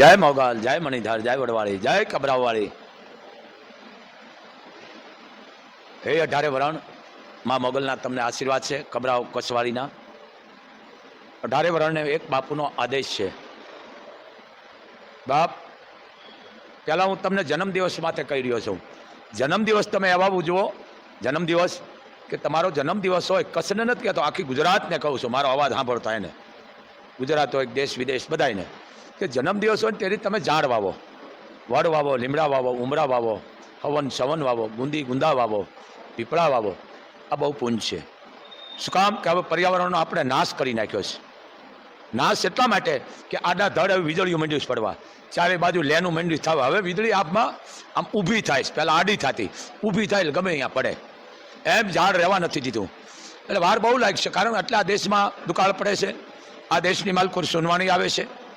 જય મોગલ, જય મણિધર, જય વડવાળી, જય કબરાવાળી. હે અઢારે વરણ, માં મોગલના તમને આશીર્વાદ છે, કબરાવ કસવાળીના અઢારે વરણને એક બાપુનો આદેશ છે. બાપ, પહેલાં હું તમને જન્મદિવસ માટે કહી રહ્યો છું. જન્મદિવસ તમે એવા ઉજવો, જન્મદિવસ કે તમારો જન્મદિવસ હોય કસને નથી કહેતો, આખી ગુજરાતને કહું છું, મારો અવાજ સાંભળતા એને. ગુજરાત હોય, દેશ વિદેશ બધાને કે જન્મદિવસ હોય ને તેથી તમે ઝાડ વાવો. વડ વાવો, લીમડા વાવો, ઉમરા વાવો, હવન સવન વાવો ગુંદી ગુંદા વાવો, પીપળા વાવો. આ બહુ પુંજ છે. શું કામ? કે હવે પર્યાવરણનો આપણે નાશ કરી નાખ્યો છે. નાશ એટલા માટે કે આડા ધડ હવે વીજળીઓ મંડ્યું પડવા. ચારે બાજુ લેનું મંડ્યું થવા. હવે વીજળી આપમાં આમ ઊભી થાય પહેલાં આડી થતી. ઊભી થાય એટલે ગમે અહીંયા પડે. એમ ઝાડ રહેવા નથી દીધું. એટલે વાર બહુ લાગશે. કારણ કે આ દેશમાં દુકાળ પડે છે. આ દેશની માલકુર સુનવાણી આવે છે.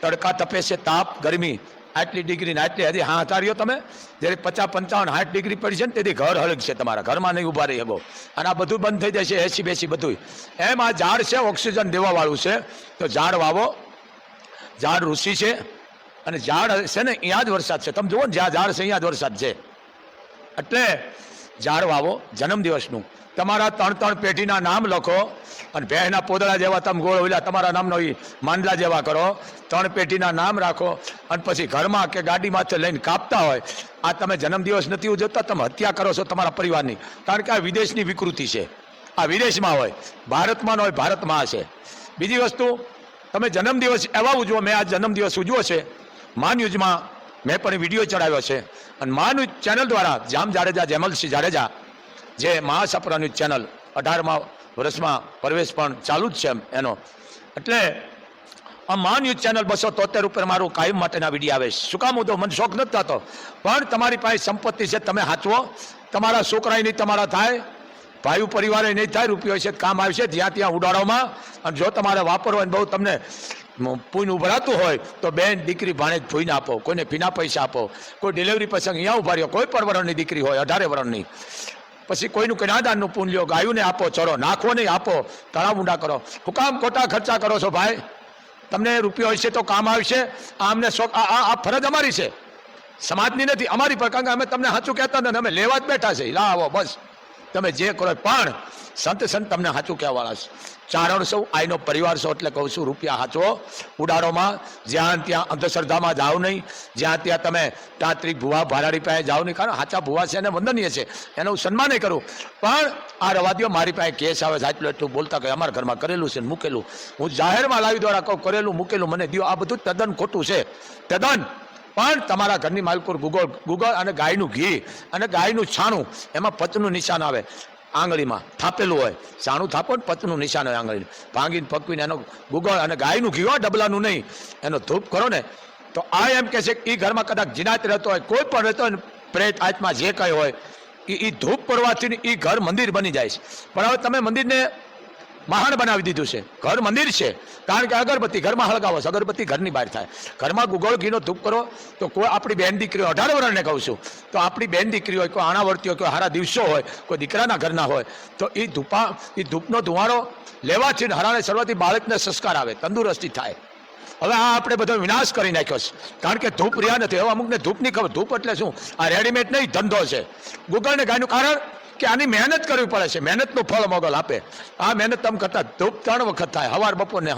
તડકા તપે છે તાપ, ગરમી. આટલી ડિગ્રી ને આટલી હજી હા તાર્યો તમે, જ્યારે પચાસ પંચાવન, સાઠ ડિગ્રી પડી છે ને, તેથી ઘર હળગ છે તમારા. ઘરમાં નહીં ઊભા રહી શકો. અને આ બધું બંધ થઈ જશે એસી બેસી બધું એમ આ ઝાડ છે, ઓક્સિજન દેવાવાળું છે. તો ઝાડ વાવો. ઝાડ ઋષિ છે. અને ઝાડ છે ને, અહીંયા જ વરસાદ છે. તમે જુઓ ને, જ્યાં ઝાડ છે, અહીંયા જ વરસાદ છે. એટલે ઝાડ વાવો જન્મદિવસનું. તમારા ત્રણ ત્રણ પેઢીના નામ લખો અને ભેંસના પોદળા જેવા તમે ગોળ ઓલા તમારા નામનો એ માંડલા જેવા કરો. ત્રણ પેઢીના નામ રાખો અને પછી ઘરમાં કે ગાડીમાંથી લઈને કાપતા હોય, આ તમે જન્મદિવસ નથી ઉજવતા, તમે હત્યા કરો છો તમારા પરિવારની. કારણ કે આ વિદેશની વિકૃતિ છે. આ વિદેશમાં હોય, ભારતમાં ન હોય, ભારતમાં હશે. બીજી વસ્તુ, તમે જન્મદિવસ એવા ઉજવો, મેં આ જન્મદિવસ ઉજવો છે. મા ન્યૂઝમાં મેં પણ વીડિયો ચડાવ્યો છે. અને મા ન્યૂઝ ચેનલ દ્વારા જામ જાડેજા, જેમલસિંહ જાડેજા, જે મહાસપરા ન્યૂઝ ચેનલ અઢારમાં વર્ષમાં પ્રવેશ પણ ચાલુ જ છે એનો. એટલે આ મા ન્યૂઝ ચેનલ બસો તોતેર ઉપર મારું કાયમ માટેના વીડિયો આવે છે. શું કામ હું તો, મને શોખ નથી થતો. પણ તમારી પાસે સંપત્તિ છે, તમે હાચવો. તમારા છોકરાએ નહીં, તમારા થાય. ભાઈ પરિવારે નહીં થાય, રૂપિયો છે, કામ આવશે જ્યાં ત્યાં ઉડાડોમાં. અને જો તમારે વાપરવો બહુ તમને પૂન ઉભરાતું હોય તો બેન દીકરી ભાણેજ ભૂઈને આપો, કોઈને ફીના પૈસા આપો, કોઈ ડિલિવરી પ્રસંગ અહીંયા ઊભા રહ્યો, કોઈ પણ વરણની દીકરી હોય, અઢારે વરણની. પછી કોઈનું કન્યાદાનનું પૂન લ્યો, ગાયુંને આપો, ચરો નાખો નહીં આપો, તળાવ ઊંડા કરો. હું કામ ખોટા ખર્ચા કરો છો ભાઈ? તમને રૂપિયો હશે તો કામ આવશે આ અમને શોખ આ ફરજ અમારી છે. સમાજની નથી, અમારી પર, કારણ કે અમે તમને સાચું કહેતા નથી, અમે લેવા જ બેઠા છે. લા આવો, બસ. તમે જે કરો પણ સંત સંત તમને સાચું કહેવાળા છે. ચારણ સૌ, આઈનો પરિવાર છો એટલે કહું છું રૂપિયા હાચવો ઉડાડોમાં જ્યાં ત્યાં અંધશ્રદ્ધામાં જાઓ નહીં. જ્યાં ત્યાં તમે તાંત્રિક ભુવા ભારાડી પાસે જાઓ નહીં. કારણ સાચા ભુવા છે અને વંદનીય છે. એનું સન્માન કરું. પણ આ રવાદીઓ મારી પાસે કેસ આવે આટલું એટલું બોલતા કે અમારા ઘરમાં કરેલું છે મૂકેલું. હું જાહેરમાં લાવી દ્વારા કહું, કરેલું, મૂકેલું, મને દ્યો. આ બધું તદ્દન ખોટું છે. તદ્દન. પણ તમારા ઘરની માલકોર ગુગળ ગુગળ અને ગાયનું ઘી અને ગાયનું છાણું, એમાં પતનું નિશાન આવે. આંગળીમાં થાપેલું હોય. છાણું થાપો ને પચનું નિશાન હોય આંગળીનું. ભાંગીને પકવીને એનો ગુગળ અને ગાયનું ઘી હોય, ડબલાનું નહીં. એનો ધૂપ કરો ને, તો આ એમ કહે છે કે એ ઘરમાં કદાચ જીનાત રહેતો હોય, કોઈ પણ રહેતો હોય પ્રેત આત્મા જે કંઈ હોય એ ધૂપ પડવાથી એ ઘર મંદિર બની જાય છે. પણ હવે તમે મંદિરને મહાન બનાવી દીધું છે. ઘર મંદિર છે. કારણ કે અગરબત્તી ઘરમાં હળગાવો છો. અગરબત્તી ઘરની બહાર થાય. ઘરમાં ગુગળ ઘીનો ધૂપ કરો તો કોઈ આપણી બેન દીકરીઓ અઢાર વર્ષને કહું છું. તો આપણી બેન દીકરી હોય, કોઈ આણાવર્તી હોય, કોઈ હારા દિવસો હોય, કોઈ દીકરાના ઘરના હોય, તો એ ધૂપા એ ધૂપનો ધુવાળો લેવાથી હરાને સર્વથી બાળકને સંસ્કાર આવે, તંદુરસ્તી થાય. હવે આ આપણે બધો વિનાશ કરી નાખ્યો છે. કારણ કે ધૂપ રહ્યા નથી. હવે અમુકને ધૂપની ખબર. ધૂપ એટલે શું? આ રેડીમેડ નહીં, ધંધો છે. ગુગળને ગાયનું કારણ કે આની મહેનત કરવી પડે છે. મહેનતનું ફળ મોગલ આપે. આ મહેનત તમે કરતા ધૂપ ત્રણ વખત થાય, હવાર, બપોર ને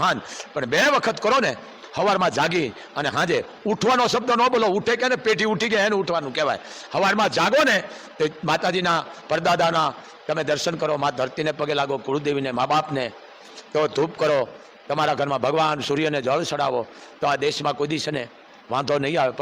પણ બે વખત કરો ને, હવારમાં જાગી અને હાંજે ઉઠવાનો શબ્દ ન બોલો, ઉઠે કે ને, પેઢી ઉઠી ગયા એને ઉઠવાનું કહેવાય. હવારમાં જાગો ને, તો માતાજીના, પરદાદાના, તમે દર્શન કરો, મા ધરતીને પગે લાગો, કુળદેવીને, મા બાપને. તો ધૂપ કરો, તમારા ઘરમાં ભગવાન સૂર્યને જળ ચડાવો. તો આ દેશમાં કોઈ ને વાંધો નહીં આવે.